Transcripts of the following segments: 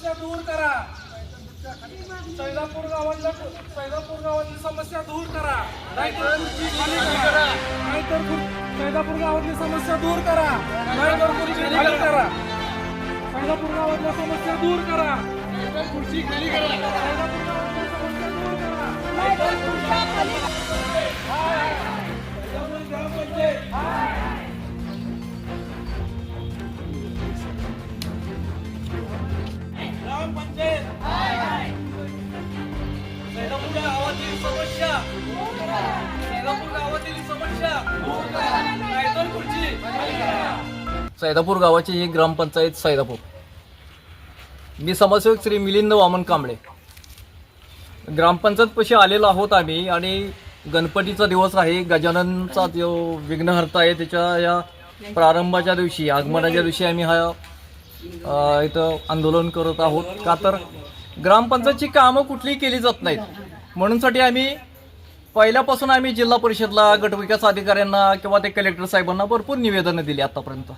समस्या दूर करा. सैदापूर गावातल्या सैदापूर गावातली समस्या दूर करा. नाहीतर नाहीतर सैदापूर गावातली समस्या दूर करा. नाहीतर खुर्ची खाली करा. सैदापूर गावातल्या समस्या दूर करा. खुर्ची खाली करा. सैदापूर गावातल्या समस्या दूर करा. नाहीतर खुर्च्या खाली हाय. सैदापूर गावाची ही ग्रामपंचायत सैदापूर. मी समाजसेवक श्री मिलिंद वामन कांबळे. ग्रामपंचायतपाशी आलेलो आहोत आम्ही आणि गणपतीचा दिवस आहे. गजाननचा जो विघ्नहर्ता आहे त्याच्या या प्रारंभाच्या दिवशी आगमनाच्या दिवशी आम्ही हा इथं आंदोलन करत आहोत. का तर ग्रामपंचायतची कामं कुठलीही केली जात नाहीत. म्हणूनसाठी आम्ही पहिल्यापासून आम्ही जिल्हा परिषदला गटविकास अधिकाऱ्यांना किंवा ते कलेक्टर साहेबांना भरपूर निवेदनं दिली आतापर्यंत.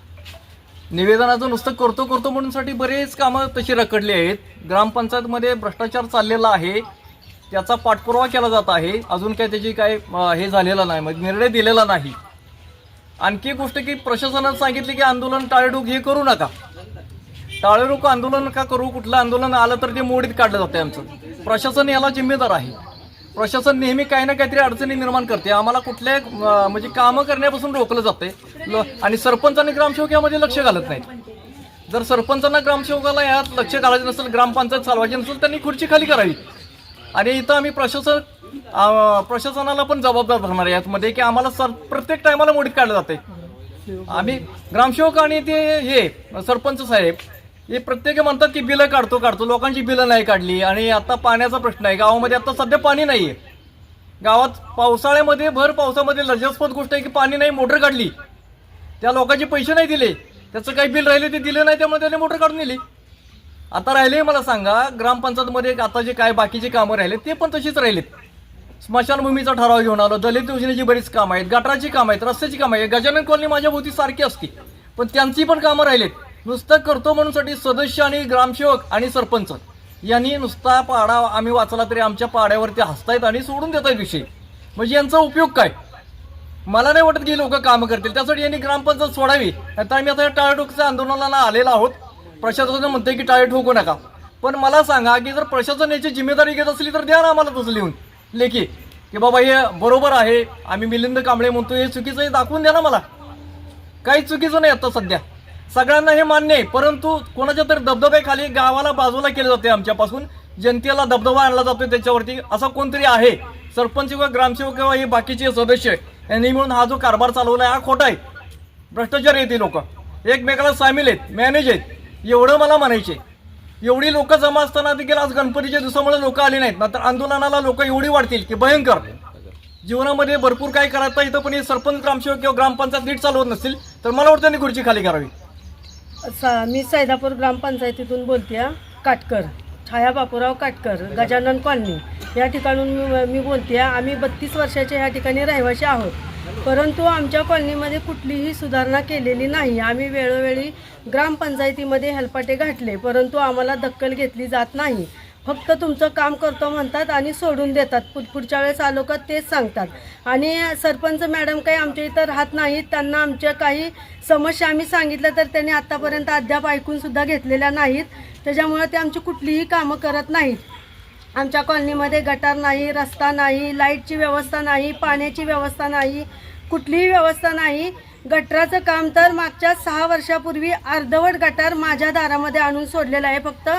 निवेदनाचं नुसतं करतो करतो म्हणूनसाठी बरेच कामं तशी रखडली आहेत. ग्रामपंचायतमध्ये भ्रष्टाचार चाललेला आहे. त्याचा पाठपुरावा केला जात आहे. अजून काय त्याची काय हे झालेलं नाही मग निर्णय दिलेला नाही. आणखी एक गोष्ट की प्रशासनानं सांगितली की आंदोलन टाळेडूक हे करू नका. टाळेडूक आंदोलन का करू? कुठलं आंदोलन आलं तर ते मोडीत काढलं जातं आमचं. प्रशासन याला जिम्मेदार आहे. प्रशासन नेहमी काही ना काहीतरी अडचणी निर्माण करते. आम्हाला कुठल्या म्हणजे कामं करण्यापासून रोखलं जाते ल- आणि सरपंच आणि ग्रामसेवक यामध्ये लक्ष घालत नाहीत. जर सरपंचांना ग्रामसेवकाला यात लक्ष घालायचं नसेल ग्रामपंचायत चालवायची नसेल त्यांनी खुर्ची खाली करावी. आणि इथं आम्ही प्रशासन प्रशासनाला पण जबाबदार धरणार आहे. यातमध्ये की आम्हाला सर प्रत्येक टायमाला मोडीत काढलं जाते आम्ही ग्रामसेवक आणि ते हे सरपंच साहेब हे प्रत्येक म्हणतात की बिलं काढतो काढतो. लोकांची बिलं नाही काढली. आणि आता पाण्याचा प्रश्न आहे. गावामध्ये आता सध्या पाणी नाही आहे गावात पावसाळ्यामध्ये भर पावसामध्ये लज्जास्पद गोष्ट आहे की पाणी नाही मोटर काढली. त्या लोकांचे पैसे नाही दिले. त्याचं काही बिल राहिले ते दिले नाही त्यामुळे त्याने मोटर काढून दिली आता राहिले मला सांगा ग्रामपंचायतमध्ये आता जे काय बाकीचे कामं राहिले ते पण तशीच राहिलेत. स्मशानभूमीचा ठराव घेऊन आलो दलित योजनेची बरीच कामं आहेत गटाराची कामं आहेत रस्त्याची कामं आहेत. गजानन कॉलनी माझ्या भोवती सारखी असते. पण त्यांची पण कामं राहिलेत. नुसतं करतो म्हणूनसाठी सदस्य आणि ग्रामसेवक आणि सरपंच यांनी नुसता पाडा आम्ही वाचला तरी आमच्या पाड्यावरती हसतायत आणि सोडून देत आहेत विषय. म्हणजे यांचा उपयोग काय? मला नाही वाटत की लोक कामं करतील. त्यासाठी यांनी ग्रामपंचायत सोडावी. आता आम्ही आता या आंदोलनाला आलेलो आहोत. प्रशासनानं म्हणते की टाळे ठोकू नका. पण मला सांगा की जर प्रशासन याची जिम्मेदारी घेत असली तर द्या ना आम्हाला तसं लिहून. लेखी की बाबा हे बरोबर आहे. आम्ही मिलिंद कांबळे म्हणतो हे चुकीचं दाखवून द्या ना मला. काही चुकीचं नाही आता सध्या. सगळ्यांना हे मान्य आहे परंतु कोणाच्या तरी दबदब्याखाली गावाला बाजूला केले जाते आमच्यापासून. जनतेला दबदबा आणला जातोय त्याच्यावरती. असा कोणतरी आहे? सरपंच किंवा ग्रामसेवक किंवा हे बाकीचे सदस्य यांनी मिळून हा जो कारभार चालवला आहे हा खोटा आहे. भ्रष्टाचार येते लोक. एकमेकाला सामील आहेत मॅनेज आहेत. एवढं मला म्हणायचे एवढी लोक जमा असताना देखील आज गणपतीच्या दिवसामुळे लोक आली नाहीत. नंतर आंदोलनाला लोक एवढी वाढतील की भयंकर. जीवनामध्ये भरपूर काय करायचं इथं पण हे सरपंच ग्रामसेवक किंवा ग्रामपंचायत नीट चालवत नसतील तर मला वाटतं त्यांनी खुर्ची खाली करावी. सा मी सैदापूर ग्रामपंचायतीतून बोलते आहे काटकर. छाया बापूराव काटकर गजानन कॉलनी. या ठिकाणून मी- मी बोलते आम्ही बत्तीस वर्षाचे ह्या ठिकाणी रहिवासी आहोत. परंतु आमच्या कॉलनीमध्ये कुठलीही सुधारणा केलेली नाही. आम्ही वेळोवेळी ग्रामपंचायतीमध्ये हेलपाटे घातले परंतु आम्हाला दक्कल घेतली जात नाही. फक्त तुमचं काम करतो म्हणतात आणि सोडून देतात. पुढच्या वेळेस आलो का तेच सांगतात. आणि सरपंच मॅडम काही आमच्या इथं राहत नाहीत. त्यांना आमच्या काही समस्या आम्ही सांगितलं तर त्यांनी आत्तापर्यंत अद्याप ऐकूनसुद्धा घेतलेल्या नाहीत. त्याच्यामुळं ते आमची कुठलीही कामं करत नाहीत. आमच्या कॉलनीमध्ये गटार नाही रस्ता नाही लाईटची व्यवस्था नाही पाण्याची व्यवस्था नाही कुठलीही व्यवस्था नाही. गटराचं काम तर मागच्या सहा वर्षापूर्वी अर्धवट गटार माझ्या दारामध्ये आणून सोडलेलं आहे. फक्त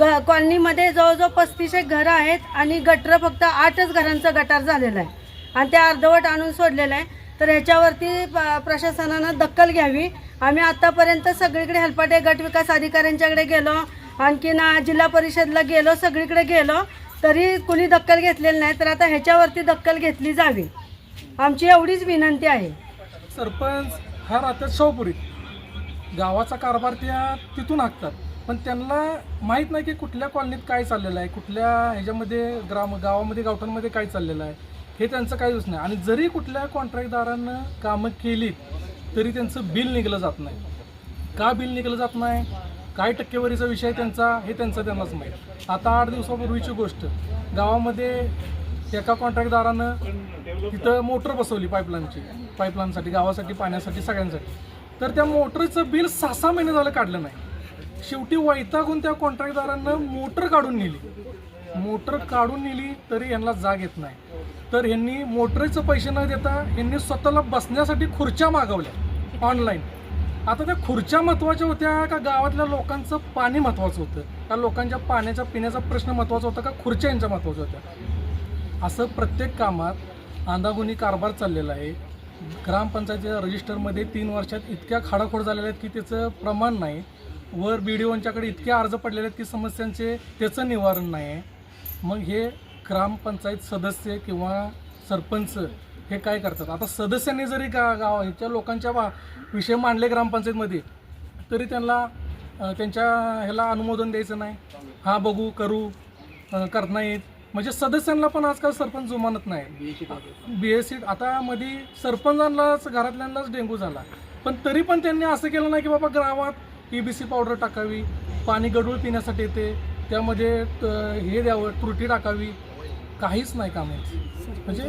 ग कॉलनीमध्ये जवळजवळ पस्तीस एक घरं आहेत आणि गटर फक्त आठच घरांचं गटार झालेलं आहे. आणि ते अर्धवट आणून सोडलेलं आहे. तर ह्याच्यावरती प- प्रशासनानं दखल घ्यावी. आम्ही आत्तापर्यंत सगळीकडे हेल्पाटे गट विकास अधिकाऱ्यांच्याकडे गेलो. आणखीन जिल्हा परिषदला गेलो सगळीकडे गेलो. तरी कुणी दखल घेतलेली नाही. तर आता ह्याच्यावरती दखल घेतली जावी. आमची एवढीच विनंती आहे. सरपंच हा राहतात शाहपुरीत गावाचा कारभार त्या तिथून हाकतात पण त्यांना माहीत नाही की कुठल्या कॉलनीत काय चाललेलं आहे कुठल्या ह्याच्यामध्ये ग्राम गावामध्ये गावठांमध्ये काय चाललेलं आहे हे त्यांचं काहीच नाही. आणि जरी कुठल्या कॉन्ट्रॅक्टदारानं कामं केली तरी त्यांचं बिल निघलं जात नाही. का बिल निघलं जात नाही? काय टक्केवारीचा विषय त्यांचा? हे त्यांचं त्यांनाच माहीत. आता आठ दिवसापूर्वीची गोष्ट. गावामध्ये एका कॉन्ट्रॅक्टदारानं तिथं मोटर बसवली पाईपलाईनची पाईपलाईनसाठी गावासाठी पाण्यासाठी सगळ्यांसाठी. तर त्या मोटरचं बिल सहा सहा महिने झालं काढलं नाही. शेवटी वैतागून त्या कॉन्ट्रॅक्टदारांना मोटर काढून नेली. मोटर काढून नेली तरी यांना जाग येत नाही. तर यांनी मोटरीचं पैसे न देता यांनी स्वतःला बसण्यासाठी खुर्च्या मागवल्या ऑनलाईन आता त्या खुर्च्या महत्त्वाच्या होत्या का गावातल्या लोकांचं पाणी महत्त्वाचं होतं? का लोकांच्या पाण्याच्या पिण्याचा प्रश्न महत्त्वाचा होता का खुर्च्या यांच्या महत्त्वाच्या होत्या? असं प्रत्येक कामात आंधागुनी कारभार चाललेला आहे. ग्रामपंचायतीच्या रजिस्टरमध्ये तीन वर्षात इतक्या खाडाखोड झालेल्या आहेत की त्याचं प्रमाण नाही. वर बी डी ओंच्याकडे इतके अर्ज पडलेले आहेत की समस्यांचे त्याचं निवारण नाही आहे. मग हे ग्रामपंचायत सदस्य किंवा सरपंच हे काय करतात? आता सदस्यांनी जरी गा गाव ह्याच्या लोकांच्या वा विषय मांडले ग्रामपंचायतमध्ये तरी त्यांना त्यांच्या ह्याला अनुमोदन द्यायचं नाही. हा बघू करू करत नाहीत. म्हणजे सदस्यांना पण आजकाल सरपंच जुमानत नाही बी एस सी आता मध्ये सरपंचांनाच घरातल्यांनाच डेंग्यू झाला. पण तरी पण त्यांनी असं केलं नाही की बाबा गावात पी बी सी पावडर टाकावी पाणी गडूळ पिण्यासाठी येते त्यामध्ये त- हे द्यावं त्रुटी टाकावी काहीच नाही काम. म्हणजे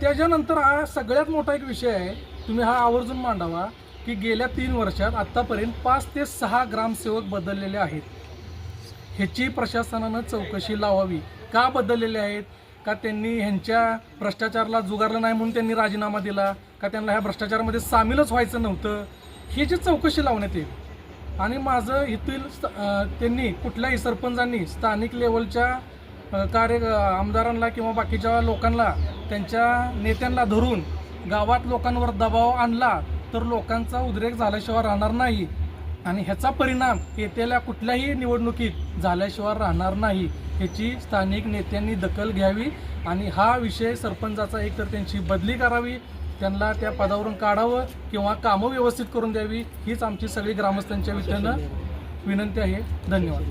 त्याच्यानंतर हा सगळ्यात मोठा एक विषय आहे तुम्ही हा आवर्जून मांडावा की गेल्या तीन वर्षात आत्तापर्यंत पाच ते सहा ग्रामसेवक बदललेले आहेत. ह्याची प्रशासनानं चौकशी लावावी. का बदललेले आहेत? का त्यांनी ह्यांच्या भ्रष्टाचाराला जुगारलं नाही म्हणून त्यांनी राजीनामा दिला? का त्यांना ह्या भ्रष्टाचारामध्ये सामीलच व्हायचं नव्हतं? ह्याची चौकशी लावण्यात येईल. आणि माझं येथील त्यांनी कुठल्याही सरपंचांनी स्थानिक लेवलच्या कार्य आमदारांना किंवा बाकीच्या लोकांना त्यांच्या नेत्यांना धरून गावात लोकांवर दबाव आणला तर लोकांचा उद्रेक झाल्याशिवाय राहणार नाही. आणि ह्याचा परिणाम येत्याला कुठल्याही निवडणुकीत झाल्याशिवाय राहणार नाही. ह्याची स्थानिक नेत्यांनी दखल घ्यावी आणि हा विषय सरपंचाचा एकतर त्यांची बदली करावी त्यांना त्या पदावरून काढावं किंवा कामं व्यवस्थित करून द्यावी हीच आमची सगळी ग्रामस्थांच्या वतीनं विनंती आहे. धन्यवाद.